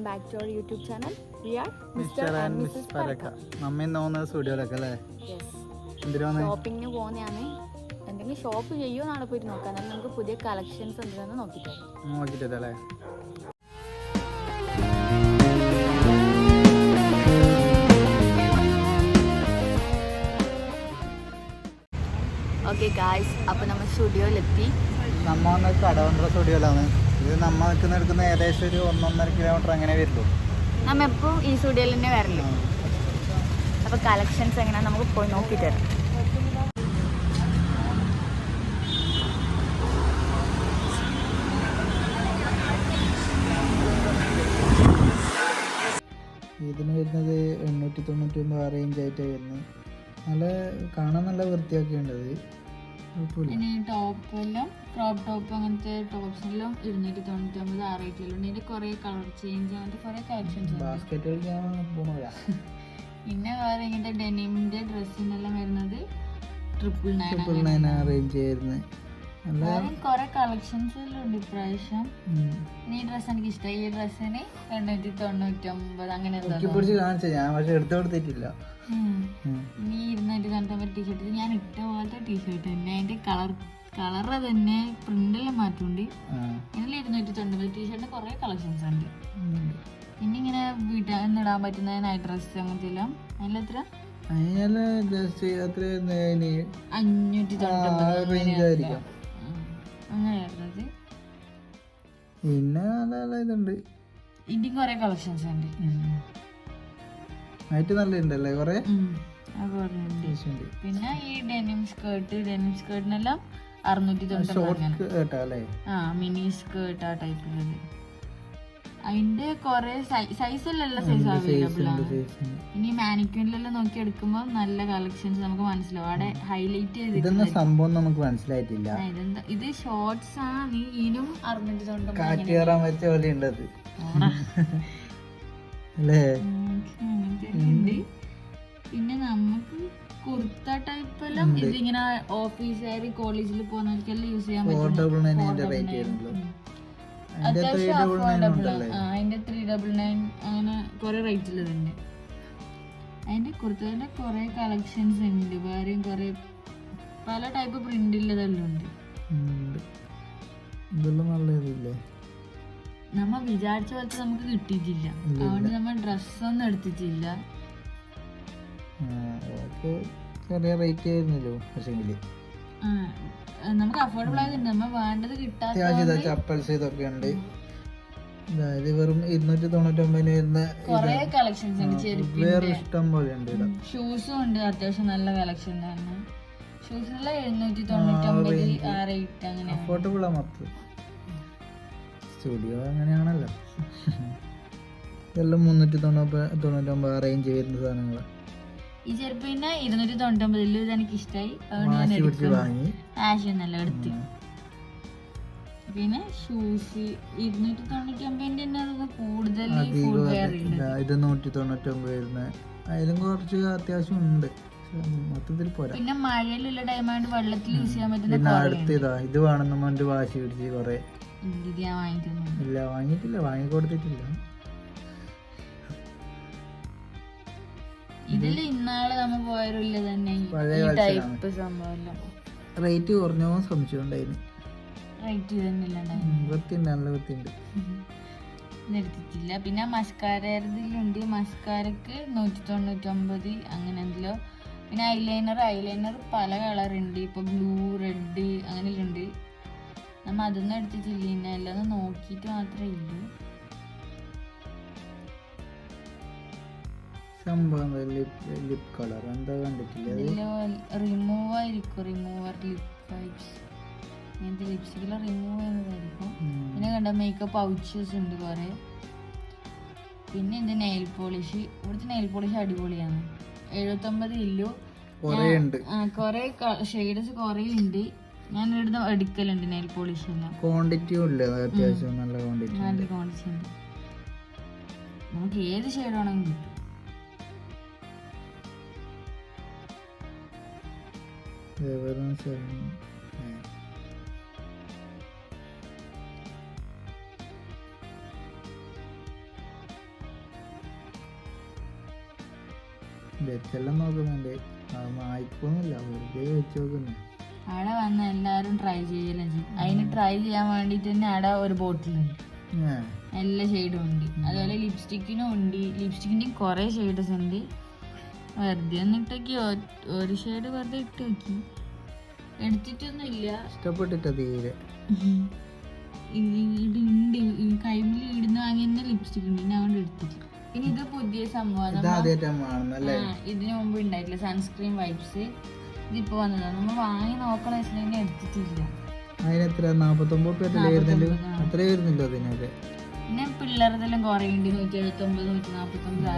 Welcome back to our YouTube channel. We are mister and missus പരക്ക. നമ്മ ഇന്ന് പോകുന്ന സ്റ്റുഡിയോയിലൊക്കെ അല്ലേ? ഷോപ്പിങ്ങിന് പോകുന്നതാണ്. എന്തെങ്കിലും ഷോപ്പ് ചെയ്യുമോ നാളെ പോയിട്ട് നോക്കാം എന്നാലും നമുക്ക് പുതിയ കളക്ഷൻസ് എന്തെന്ന് നോക്കിയിട്ട് വരാം. നോക്കിട്ടല്ലേ ഓക്കെ ഗായ്സ് അപ്പോൾ നമ്മൾ സ്റ്റുഡിയോയിലെത്തി. നമ്മ വന്ന കടവന്ത്ര സ്റ്റുഡിയോയിലാണ്. ഇത് നമ്മൾ നിൽക്കുന്ന എടുക്കുന്ന ഏകദേശം ഒരു ഒന്നൊന്നര കിലോമീറ്റർ അങ്ങനെ വരുള്ളൂ. നമ്മ എപ്പോ ഈ സ്റ്റുഡിയോയിൽ തന്നെ വരല്ലോ അപ്പോൾ കളക്ഷൻസ് എങ്ങനെ നമുക്ക് പോയി നോക്കിയിട്ട് തരാം ഇതിന് വരുന്നത് എണ്ണൂറ്റി തൊണ്ണൂറ്റി ഒമ്പത് റേഞ്ച് ആയിട്ടാണ് വരുന്നത്. നല്ല കാണാൻ നല്ല വൃത്തിയൊക്കെ ഉണ്ട് ടോപ്പെല്ലാം കുഴപ്പമില്ല ടോപ്പ് എല്ലാം ക്രോപ്പ് ടോപ്പ് അങ്ങനത്തെ ടോപ്സ് എല്ലാം ഇരുന്നൂറ്റി തൊണ്ണൂറ്റി ഒമ്പത് ആ റേറ്റിലുണ്ട് കൊറേ കുറേ കളർ ചേഞ്ച് അങ്ങനത്തെ കുറേ കളക്ഷൻസ് പിന്നെ വേറെ ഇങ്ങനത്തെ ഡെനിമിന്റെ ഡ്രസ്സിനെല്ലാം വരുന്നത് ട്രിപ്പിൾ നയൻ ട്രിപ്പിൾ നയൻ ആ റേഞ്ച് കുറേ ഇപ്രാവശ്യം. ഇനി ഈ ഡ്രസ്സ് എനിക്ക് ഇഷ്ടമായി ഈ ഡ്രസ്സിന് എണ്ണൂറ്റി തൊണ്ണൂറ്റി ഒമ്പത് അങ്ങനെ ഞാൻ പക്ഷെ എടുത്തു കൊടുത്തിട്ടില്ല. ഉം. ഇരുന്നിട്ട് കണ്ട ഇരുന്നൂറ്റി ടീഷർട്ട് ഞാൻ ഇട്ട പോലത്തെ ടീഷർട്ട് തന്നെ. അതിന്റെ കളർ കളർ തന്നെ പ്രിന്റെല്ലാം മാറ്റമുണ്ട് ആ. ഇതിൽ ഇരുന്നൂറ്റി തൊണ്ണൂറ് ടീഷർട്ടിന് കുറേ കളക്ഷൻസ് ഉണ്ട്. പിന്നെ ഇങ്ങനെ വീട്ടിൽ ഇടാൻ പറ്റുന്ന നൈറ്റ് ഡ്രസ്സ് അങ്ങനത്തെ എല്ലാം. അതിലെത്ര? എത്ര അഞ്ഞൂറ്റി അങ്ങനെയായിരുന്നത് പിന്നെ ഇതുണ്ട്. ഇതിന് കുറേ കളക്ഷൻസ് ഉണ്ട്. നൈറ്റ് നല്ല ഉണ്ടല്ലേ കുറെ പിന്നെ ഈ ഡെനിം സ്കേർട്ട് ഡെനിം സ്കേർട്ടിനെല്ലാം അറുന്നൂറ്റി തൊണ്ണൂറ്റി ആ മിനി സ്കേർട്ട് ആ ടൈപ്പിലുള്ളത് അതിന്റെ കൊറേ സൈസ് അല്ലല്ലോ സൈസ് അവൈലബിൾ ആണ്. ഇനി മാനിക്യൂണിലെല്ലാം നോക്കി എടുക്കുമ്പോൾ നല്ല കളക്ഷൻസ് നമുക്ക് മനസ്സിലാവും. അവിടെ ഹൈലൈറ്റ് ചെയ്ത് സംഭവം നമുക്ക് മനസ്സിലായിട്ടില്ല. ഇതെന്താ? ഇത് ഷോർട്സ് ആണ് നീ അറുന്നൂറ്റി തൊണ്ണൂറ്റൊമ്പത് കാറ്റ് കയറാൻ പറ്റിയ പോലെ ഉണ്ടത്. അല്ലേ? പിന്നെ നമുക്ക് കുർത്ത ടൈപ്പ് എല്ലാം ഇതിങ്ങനെ ഓഫീസുകാർ കോളേജിൽ പോകുന്നവർക്കെല്ലാം യൂസ് ചെയ്യാൻ പറ്റും അത്യാവശ്യം അഫോർഡബിൾ അതിന്റെ ത്രീ ഡബിൾ നയൻ അങ്ങനെ കുറെ തന്നെ. അതിന്റെ കുർത്തതിന്റെ കുറെ കളക്ഷൻസ് ഉണ്ട്. വേറെയും കുറെ പല ടൈപ്പ് പ്രിന്റ് ഉണ്ട്. ഇതെല്ലാം നല്ല ഇതില്ലേ? നമ്മ വിചാരിച്ച പോലത്തെ നമുക്ക് കിട്ടിയിട്ടില്ല. അതുകൊണ്ട് നമ്മൾ ഡ്രസ്സൊന്നും എടുത്തിട്ടില്ല. ചെറിയ റേറ്റ് ആയിരുന്നല്ലോ പക്ഷെങ്കിൽ. നമുക്ക് അഫോർഡബിൾ ആയതുണ്ട്. നമ്മ വേണ്ടത് കിട്ടാത്ത ചപ്പൽസ് ഇതൊക്കെ ഉണ്ട്. അതായത് വെറും ഇരുന്നൂറ്റി തൊണ്ണൂറ്റൊമ്പതിന് വരുന്ന കുറെ കളക്ഷൻസ് ഉണ്ട് ചെരുപ്പ് വേറെ ഇഷ്ടം പോലെ ഉണ്ട് ഷൂസും ഉണ്ട്. അത്യാവശ്യം നല്ല കളക്ഷൻ തന്നെ. ഷൂസിനെല്ലാം എഴുന്നൂറ്റി തൊണ്ണൂറ്റൊമ്പത് ആ റേറ്റ് അങ്ങനെ അഫോർഡബിൾ ആ മൊത്തം. സ്റ്റുഡിയോ അങ്ങനെയാണല്ലോ. ഇതെല്ലാം മുന്നൂറ്റി തൊണ്ണൂറ്റി തൊണ്ണൂറ്റൊമ്പത് റേഞ്ച് വരുന്ന സാധനങ്ങൾ ഈ ചെരുപ്പ് പിന്നെ ഇരുന്നൂറ്റി തൊണ്ണൂറ്റൊമ്പതിൽ ഇത് എനിക്ക് ഇഷ്ടമായി ആശയൊന്നല്ല എടുത്ത്. പിന്നെ ഷൂസ് ഇരുന്നൂറ്റി തൊണ്ണൂറ്റി ഒമ്പതിന്റെ തന്നെ കൂടുതൽ ഇതാ, നൂറ്റി തൊണ്ണൂറ്റൊമ്പത് വരുന്ന അതിലും കുറച്ച് അത്യാവശ്യം ഉണ്ട്. മൊത്തത്തിൽ പോരാ. പിന്നെ മഴയിലുള്ള ടൈമായിട്ട് വെള്ളത്തിൽ യൂസ് ചെയ്യാൻ പറ്റുന്ന അടുത്ത് ഇതാ ഇത് വേണമെന്ന് വാശി പിടിച്ച് കുറെ വാങ്ങിക്കുന്നു ഇല്ല വാങ്ങിയിട്ടില്ല വാങ്ങിക്കൊടുത്തിട്ടില്ല. ഇതിൽ ഇന്നാൾ നമ്മ തന്നെ ഈ- പഴയ ടൈപ്പ് സംഭവം റേറ്റ് കുറഞ്ഞോ സംശയം ഉണ്ടായിരുന്നു റേറ്റ് തന്നെ ഇല്ലാണ്ടായി വൃത്തിയുണ്ട് നല്ല വൃത്തിയുണ്ട് നിർത്തിച്ചില്ല പിന്നെ മസ്കാരതിലുണ്ട് മസ്കാരക്ക് നൂറ്റി തൊണ്ണൂറ്റൊമ്പത് അങ്ങനെ എന്തെല്ലോ. പിന്നെ ഐലൈനർ ഐലൈനർ പല കളർ ഉണ്ട് ഇപ്പൊ ബ്ലൂ റെഡ് അങ്ങനെയെല്ലാം ഉണ്ട്. നമ്മ അതൊന്നും എടുത്തിട്ടില്ല. പിന്നെ എല്ലാം നോക്കിയിട്ട് മാത്രമേ ഇല്ലൂ സംഭവം ലിപ് ലിപ് കളർ എന്താ കണ്ടിട്ടില്ല റിമൂവ് ആയിരിക്കും. റിമൂവർ ലിപ് വൈപ്സ് ഇങ്ങനത്തെ ലിപ്സ്റ്റിക്കിൽ റിമൂവ് ചെയ്യുന്നതായിരിക്കും. പിന്നെ കണ്ട മേക്കപ്പ് പൗച്ചസ് ഉണ്ട് കുറെ. പിന്നെ ഇത് നെയിൽ പോളിഷ് ഇവിടുത്തെ നെയിൽ പോളിഷ് അടിപൊളിയാണ്. എഴുപത്തൊമ്പത് ഇല്ലു. കുറെ ഷെയ്ഡ്സ് കുറെ ഉണ്ട് ഞാൻ ഇവിടുന്ന് എടുക്കലുണ്ട് നെയിൽ പോളിഷ് എല്ലാം ക്വാണ്ടിറ്റി ഇല്ല അത്യാവശ്യം നല്ല ക്വാണ്ടിറ്റി നല്ല ക്വാണ്ടിറ്റി ഉണ്ട്. നമുക്ക് ഏത് ഷെയ്ഡ് ആണെങ്കിലും കിട്ടും. വെച്ചെല്ലാം നോക്കുന്നുണ്ട് അത് മായ്ക്കൊന്നുമില്ല. വെറുതെ വെച്ച് നോക്കുന്നു. അവിടെ വന്ന എല്ലാരും ട്രൈ ചെയ്യലും ചെയ്യും. അതിന് ട്രൈ ചെയ്യാൻ വേണ്ടിട്ട് തന്നെ അവിടെ ഒരു ബോട്ടിലുണ്ട് ഉണ്ട്. എല്ലാ ഷെയ്ഡും ഉണ്ട്. അതുപോലെ ലിപ്സ്റ്റിക്കിനും ഉണ്ട്. ലിപ്സ്റ്റിക്കിന്റെ കുറേ ഷെയ്ഡ്സ് ഉണ്ട്. വെറുതെ ഒന്നിട്ടേക്ക് ഒരു ഷെയ്ഡ് വെറുതെ ഇട്ട് നോക്കി എടുത്തിട്ടൊന്നുമില്ല. ഇഷ്ടപ്പെട്ടിട്ടാ തീരെ. ഉണ്ട്. കൈമിൽ ഇടുന്ന വാങ്ങിയ ലിപ്സ്റ്റിക് ഉണ്ട്. ഞാൻ കൊണ്ട് എടുത്തിട്ട് പിന്നെ ഇത് പുതിയ സംഭവം. ഇതിനു മുമ്പ് ഉണ്ടായിട്ടില്ല. സൺസ്ക്രീൻ വൈപ്സ് ഇതിപ്പോ വന്നതാണ് നമ്മൾ വാങ്ങി നോക്കണ വെച്ചിട്ടുണ്ടെങ്കിൽ എടുത്തിട്ടില്ല. അതിനെത്ര നാപ്പത്തൊമ്പത് അത്ര വരുന്നില്ല അതിനൊക്കെ. പിന്നെ പിള്ളേർതെല്ലാം കുറേ ഉണ്ട് നൂറ്റി എഴുപത്തി നൂറ്റി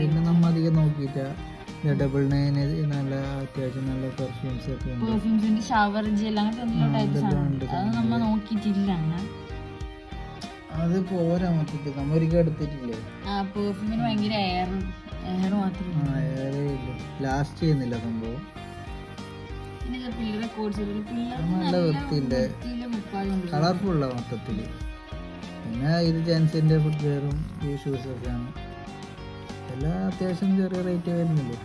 പിന്നെ അധികം നോക്കിയിട്ടാ ഡബിൾ നയൻ നല്ല അത്യാവശ്യം നല്ല പെർഫ്യൂംസ് ഒക്കെ ഉണ്ട്. പെർഫ്യൂംസിന്റെ ഷവർ ജെൽ അങ്ങനത്തെ എന്തെല്ലാം ടൈപ്സ് ആണ്. അത് നമ്മ നോക്കിയിട്ടില്ല അങ്ങനെ. അത് പോരാ മൊത്തത്തിൽ. നമ്മ ഒരിക്കലും എടുത്തിട്ടില്ലേ? ആ പെർഫ്യൂമിന് ഭയങ്കര എയർ എയർ മാത്രമേ ലാസ്റ്റ് ചെയ്യുന്നില്ല സംഭവം. നല്ല കളർഫുള്ള മൊത്തത്തിൽ പിന്നെ ഇത് ജെൻസിന്റെ ഫുട്വെയറും ഈ ഷൂസ് ഒക്കെ ആണ് എല്ലാം അത്യാവശ്യം ചെറിയ റേറ്റ് വരുന്നില്ലേ?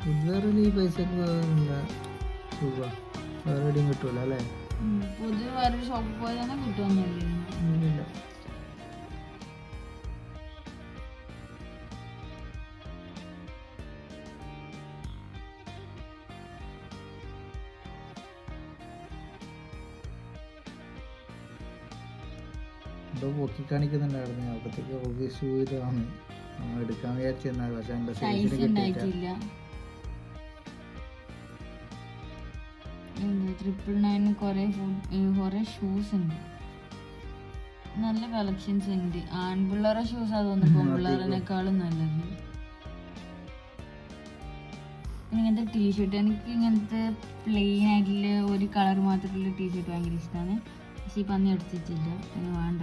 ഫുട്വെയറിൽ ഈ പൈസക്ക് എന്താ വേറെ എവിടെയും കിട്ടൂല അല്ലേ? പൊതുവെ വേറൊരു ഷോപ്പിൽ പോയി തന്നെ കിട്ടുമെന്നില്ല എന്തോ പൊക്കി കാണിക്കുന്നുണ്ടായിരുന്നു. അവിടത്തേക്ക് ഓക്കെ ഇതാണ് നമ്മൾ എടുക്കാൻ വിചാരിച്ചിരുന്നത് പക്ഷെ എന്റെ സൈസ് സൈസിന് കിട്ടിയില്ല ട്രിപ്പിൾ നയൻ കുറെ കുറെ ഷൂസ് ഉണ്ട്. നല്ല കളക്ഷൻസ് ഉണ്ട്. ആൺപിള്ളേരെ ഷൂസ് അതൊന്നും പെൺപിള്ളേറിനേക്കാളും നല്ലത്. ഇങ്ങനത്തെ ടീഷർട്ട് എനിക്ക് ഇങ്ങനത്തെ പ്ലെയിൻ ആയിട്ടുള്ള ഒരു കളർ മാത്രമുള്ള ടീഷർട്ട് ഭയങ്കര ഇഷ്ടമാണ് പക്ഷെ ഇപ്പം അന്ന് എടുത്തിട്ടില്ല. അതിന് വേണ്ട.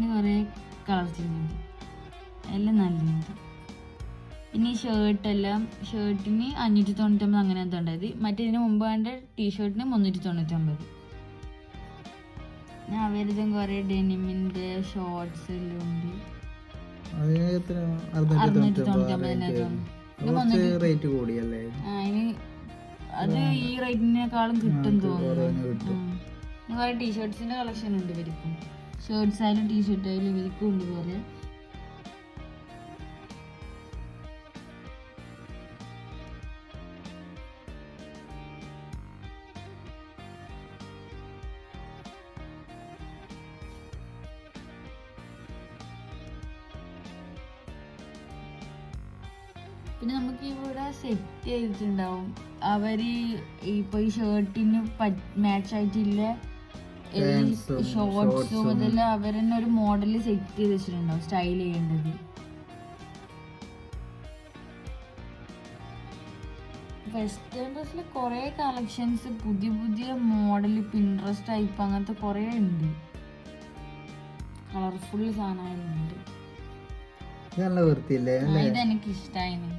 പിന്നെ കുറേ കളർ ഉണ്ട് എല്ലാം നല്ലതുണ്ട് പിന്നെ ഈ ഷർട്ടെല്ലാം ഷർട്ടിന് അഞ്ഞൂറ്റി തൊണ്ണൂറ്റൊമ്പത് അങ്ങനെ എന്തോ ഉണ്ടായത് മറ്റേതിന് മുമ്പ് കണ്ട ടീഷർട്ടിന് മുന്നൂറ്റി തൊണ്ണൂറ്റൊമ്പത് പിന്നെ അവരിതും കുറേ ഡെനിമിന്റെ ഷോർട്സ് എല്ലാം ഉണ്ട്. അറുന്നൂറ്റി റേറ്റ് കൂടിയല്ലേ? അതിന് അത് ഈ റേറ്റിനേക്കാളും കിട്ടും തോന്നുന്നു. കുറേ ടീഷർട്സിന്റെ കളക്ഷൻ ഉണ്ട് ഇവർക്കും ഷർട്ട്സ് ആയാലും ടീഷർട്ട് ആയാലും ഇവർക്കും ഉണ്ട് പോലെ പിന്നെ നമുക്ക് ഇവിടെ സെറ്റ് ചെയ്തിട്ടുണ്ടാവും. അവർ ഇപ്പൊ ഈ ഷർട്ടിന് മാച്ച് ആയിട്ടില്ല? ഉം ഷോർട്സും അതെല്ലാം അവർ തന്നെ ഒരു മോഡൽ സെറ്റ് ചെയ്ത് വെച്ചിട്ടുണ്ടാവും സ്റ്റൈൽ ചെയ്യേണ്ടത്. വെസ്റ്റേൺ ഡ്രസ്സിൽ കുറേ കളക്ഷൻസ് പുതിയ പുതിയ മോഡൽ പിൻട്രസ്റ്റ് ടൈപ്പ് അങ്ങനത്തെ കുറേ ഉണ്ട് കളർഫുൾ ഇത് നല്ല വൃത്തിയില്ലേ? ഇതെനിക്ക് ഇഷ്ടമായിന്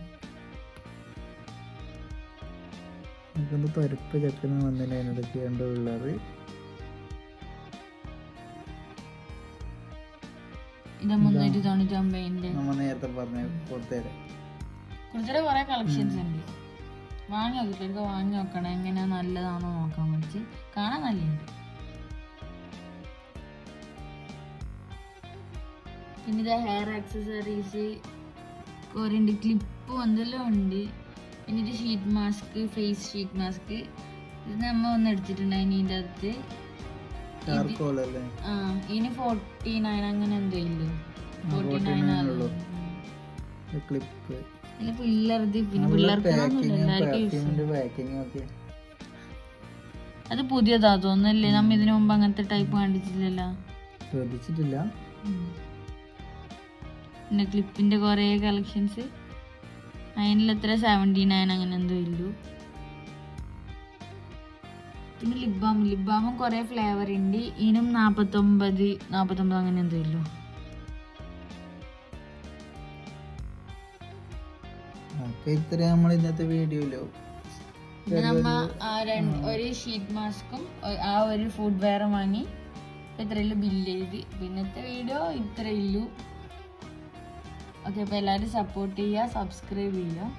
നമുക്കൊന്ന് പരുപ്പ് ചക്കുന്ന വന്നില്ല അതിനിടയ്ക്ക് രണ്ട് പിള്ളേർ ഇത്. മുന്നൂറ്റി തൊണ്ണൂറ്റി ഒമ്പതിന്റെ നമ്മ നേരത്തെ പറഞ്ഞ കൊടുത്തേരെ. കുറച്ചുകൂടെ കുറെ കളക്ഷൻസ് ഉണ്ട്. വാങ്ങി നോക്കിട്ട് എനിക്ക് വാങ്ങി നോക്കണം. എങ്ങനെ നല്ലതാണോ നോക്കാൻ വേണ്ടി കാണാൻ നല്ലുണ്ട് പിന്നെ ഇത് ഹെയർ ആക്സസറീസ് കുറേ ഉണ്ട്. ക്ലിപ്പ് എന്തെല്ലാം ഉണ്ട്. പിന്നെ ഇത് sheet mask face sheet mask ഇത് നമ്മ ഒന്ന് എടുത്തിട്ടുണ്ടായിരുന്നു ഇതിന്റെ അകത്ത്. ഇനി ഫോർട്ടി നയൻ അങ്ങനെ എന്തോ ഇല്ലേ ഫോർട്ടി നയൻ 49 ക്ലിപ്പ് പിള്ളേർത് പിന്നെ പിള്ളേർക്ക് അത് പുതിയതാ തോന്നല്ലേ നമ്മ ഇതിനു മുമ്പ് അങ്ങനത്തെ ടൈപ്പ് കണ്ടിട്ടില്ലല്ലോ. ശ്രദ്ധിച്ചിട്ടില്ല. പിന്നെ ക്ലിപ്പിന്റെ കൊറേ കളക്ഷൻസ് അതിനിൽ എത്ര? സെവന്റി നയൻ അങ്ങനെ എന്തോ ഇല്ലു പിന്നെ ലിപ് ബാം ലിപ് ബാമും കുറെ ഫ്ലേവർ ഉണ്ട് ഇതിനും നാപ്പത്തൊമ്പത് നാപ്പത്തൊമ്പത് അങ്ങനെ എന്തോ ഇത്ര നമ്മൾ ഇന്നത്തെ വീഡിയോയിലോ. നമ്മ ഒരു ഷീറ്റ് മാസ്കും ആ ഒരു ഫുഡ് വെയറും വാങ്ങി ഇത്രയുള്ളൂ ബില്ല് ചെയ്ത്. പിന്നത്തെ വീഡിയോ ഇത്രയുള്ളൂ ഓക്കെ അപ്പോൾ എല്ലാവരും സപ്പോർട്ട് ചെയ്യുക സബ്സ്ക്രൈബ് ചെയ്യുക